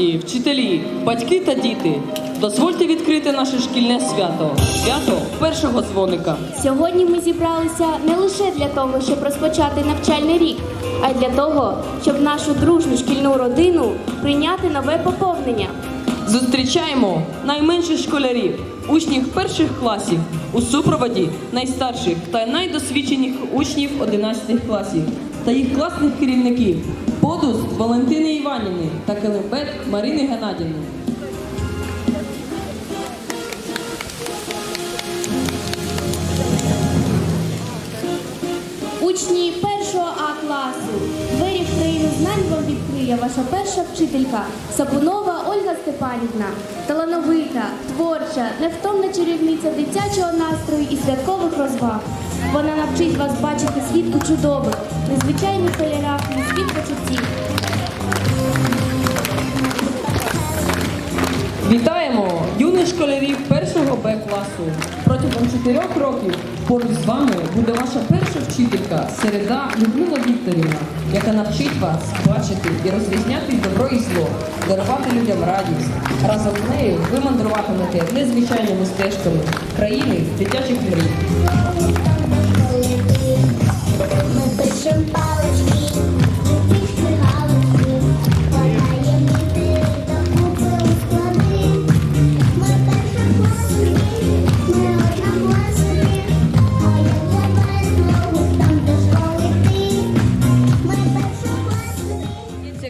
Гості, вчителі, батьки та діти, дозвольте відкрити наше шкільне свято свято першого дзвоника. Сьогодні ми зібралися не лише для того, щоб розпочати навчальний рік, а й для того, щоб нашу дружню шкільну родину прийняти нове поповнення. Зустрічаємо найменших школярів, учнів перших класів у супроводі найстарших та найдосвідченіших учнів 11 класів та їх класних керівників Подуст Валентини Іванівни та Келембек Марини Геннадівни. Учні першого А класу. Двері в країну знань вам відкриє ваша перша вчителька Сапунова Ольга Степанівна. Талановита, творча, невтомна чарівниця дитячого настрою і святкових розваг. Вона навчить вас бачити світ у чудових, незвичайних кольорах і світ почуттів. Вітаємо юних школярів першого Б класу. Протягом чотирьох років поруч з вами буде ваша перша вчителька Середа Людмила Вікторівна, яка навчить вас бачити і розрізняти добро і зло, дарувати людям радість. Разом з нею ви мандруватимете незвичайними стежками країни дитячих мрій. Пишем палички,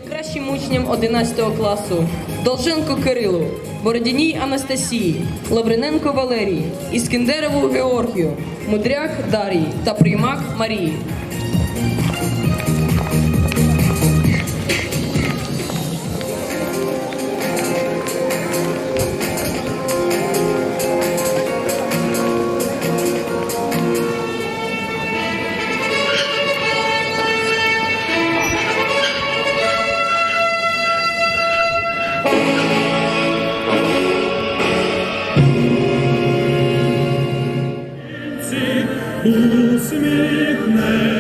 кращим учням 11 класу. Долженко Кирилу, Бородіній Анастасії, Лавриненко Валерії, Іскендерову Георгію, Мудряк Дарії та Приймак Марії. Усміхнеться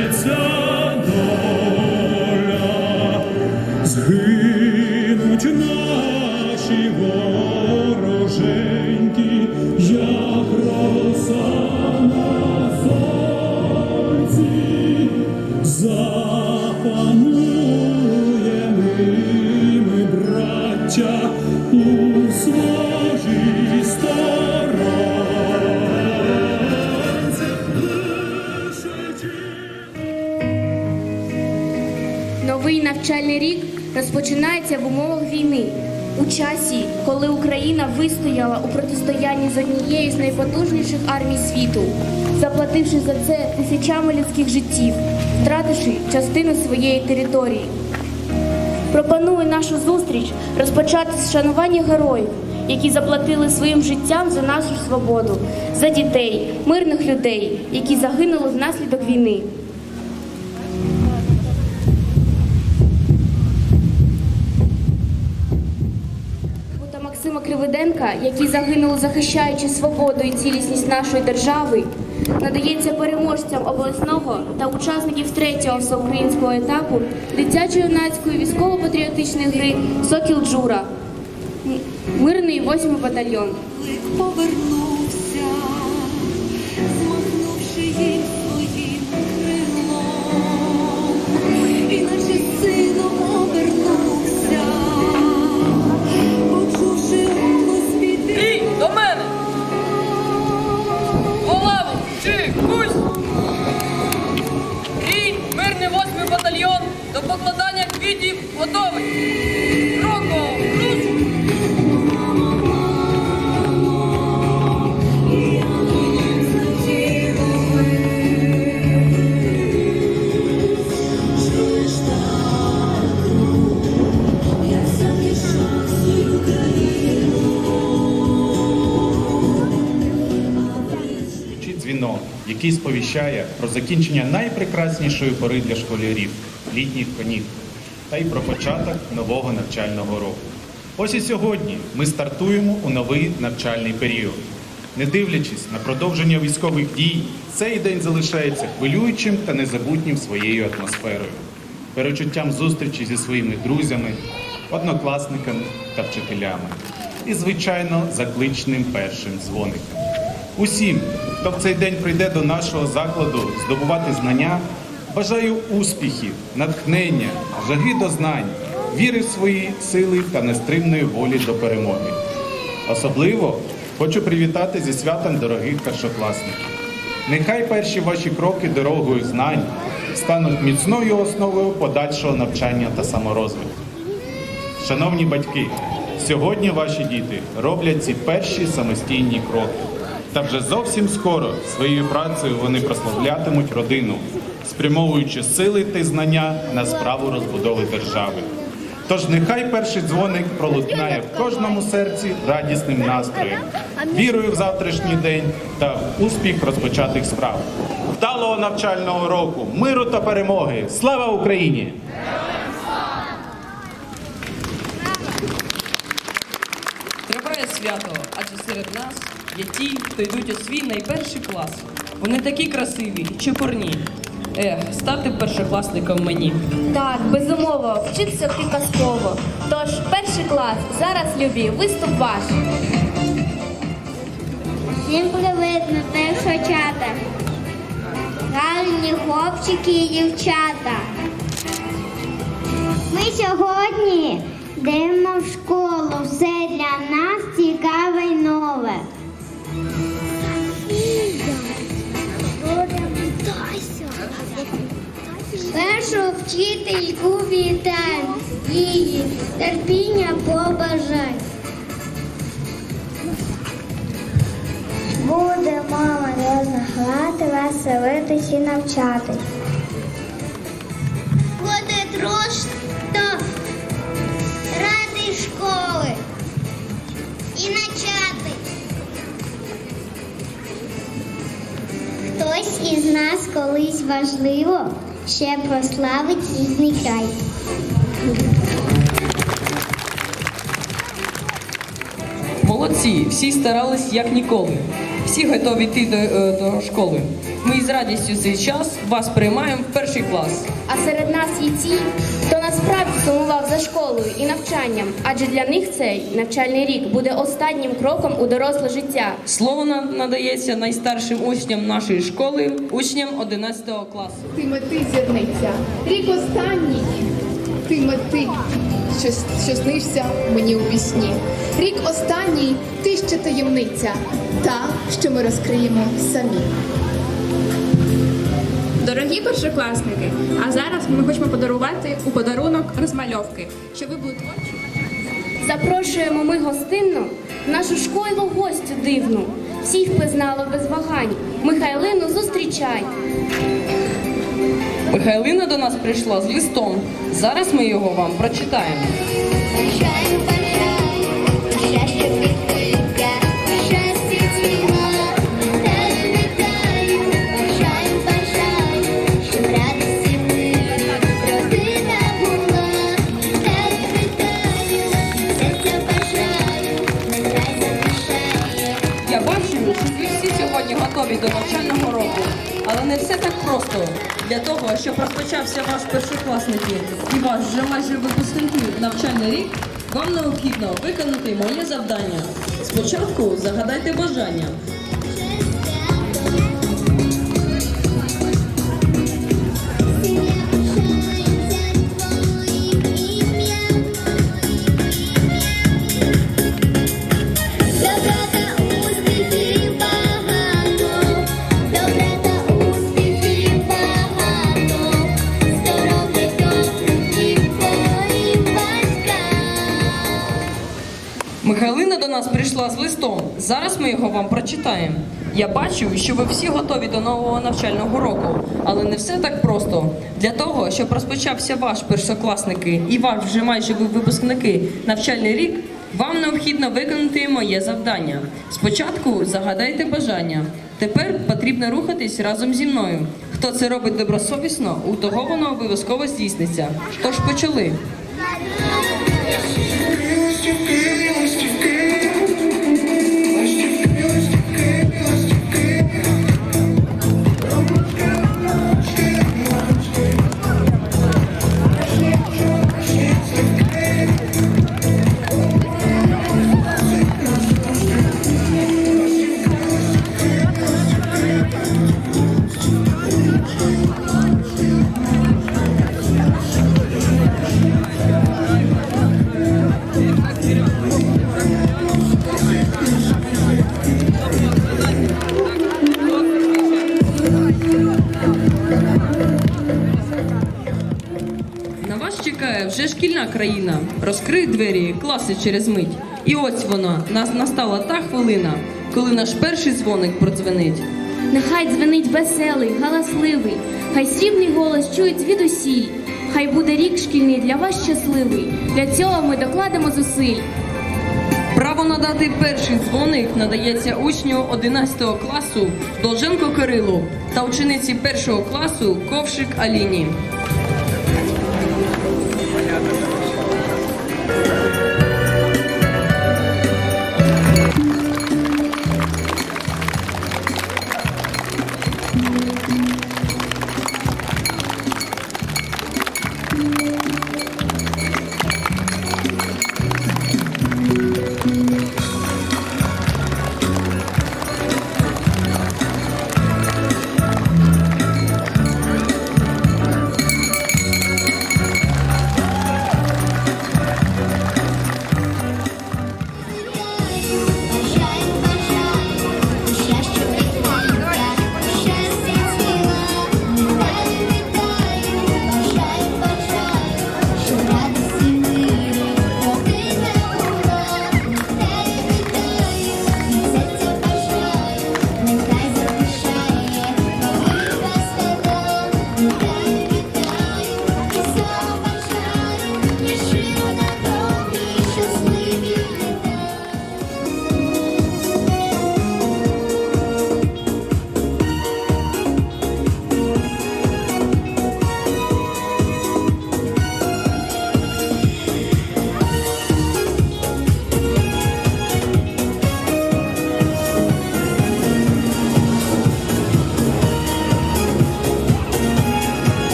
Новий навчальний рік розпочинається в умовах війни. У часі, коли Україна вистояла у протистоянні з однією з найпотужніших армій світу, заплативши за це тисячами людських життів, втративши частину своєї території. Пропоную нашу зустріч розпочати з шанування героїв, які заплатили своїм життям за нашу свободу, за дітей, мирних людей, які загинули внаслідок війни. Максима Кривиденка, які загинули захищаючи свободу і цілісність нашої держави, надається переможцям обласного та учасників третього всеукраїнського етапу дитячо-юнацької військово-патріотичної гри Сокіл Джура. Мирний восьмий батальйон. Готовий! Кроком! Дзвінок, який сповіщає про закінчення найпрекраснішої пори для школярів літніх канікул та й про початок нового навчального року. Ось і сьогодні ми стартуємо у новий навчальний період. Не дивлячись на продовження військових дій, цей день залишається хвилюючим та незабутнім своєю атмосферою, перечуттям зустрічі зі своїми друзями, однокласниками та вчителями. І, звичайно, закличним першим дзвоником. Усім, хто в цей день прийде до нашого закладу здобувати знання, бажаю успіхів, натхнення, жаги до знань, віри в свої сили та нестримної волі до перемоги. Особливо хочу привітати зі святом дорогих першокласників. Нехай перші ваші кроки дорогою знань стануть міцною основою подальшого навчання та саморозвитку. Шановні батьки, сьогодні ваші діти роблять ці перші самостійні кроки. Та вже зовсім скоро своєю працею вони прославлятимуть родину, спрямовуючи сили та знання на справу розбудови держави. Тож нехай перший дзвоник пролунає в кожному серці радісним настроєм, вірою в завтрашній день та в успіх розпочатих справ. Вдалого навчального року, миру та перемоги! Слава Україні! Триває свято, адже серед нас є ті, хто йдуть у свій найперший клас. Вони такі красиві, чепурні. Ех, стати першокласником мені. Так, безумовно, вчитися приказково. Тож, перший клас, зараз, любі, виступ ваш. Всім привіт на першочата. Гарні хлопчики і дівчата. Ми сьогодні йдемо в школу. Все для нас цікаве й нове. Першу вчительку вітай, її терпіння побажай. Буде мама різно грати, веселитись і навчати. Буде трошки ради школи і начати. Хтось із нас колись важливо ще прославить рідний край. Молодці, всі старались як ніколи. Всі готові йти до, е, до школи. Ми з радістю цей час вас приймаємо в перший клас. А серед нас є ті, хто насправді сумував за школою і навчанням, адже для них цей навчальний рік буде останнім кроком у доросле життя. Слово нам надається найстаршим учням нашої школи, учням 11 класу. Ти мети зірниця, рік останній, ти мети, що, що снишся мені у вісні. Рік останній, ти ще таємниця, та, що ми розкриємо самі. Дорогі першокласники, а зараз ми хочемо подарувати у подарунок розмальовки, щоб ви були творчі. Запрошуємо ми гостинно нашу школу гостю дивну. Всіх впізнало без вагань. Михайлину зустрічай. Михайлина до нас прийшла з листом. Зараз ми його вам прочитаємо. Не все так просто. Для того, щоб розпочався ваш першокласники і ваш вже майже випускники навчальний рік, вам необхідно виконати моє завдання. Спочатку загадайте бажання. Михайлина до нас прийшла з листом. Зараз ми його вам прочитаємо. Я бачу, що ви всі готові до нового навчального року, але не все так просто. Для того, щоб розпочався ваш першокласники і ваш вже майже випускники навчальний рік, вам необхідно виконати моє завдання. Спочатку загадайте бажання. Тепер потрібно рухатись разом зі мною. Хто це робить добросовісно, у того воно обов'язково здійсниться. Тож почали. Шкільна країна. Розкрий двері, класи через мить. І ось вона, нас настала та хвилина, коли наш перший дзвоник продзвенить. Нехай дзвенить веселий, галасливий, хай срібний голос чують звідусіль. Хай буде рік шкільний для вас щасливий. Для цього ми докладемо зусиль. Право надати перший дзвоник надається учню 11 класу Долженко Кирилу та учениці першого класу Ковшик Аліні.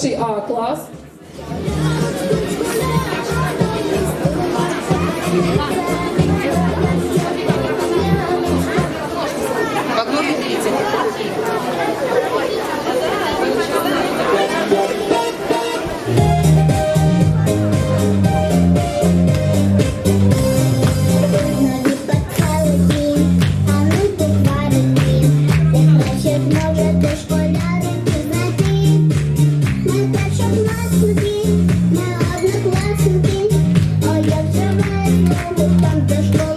перший А клас. Tantas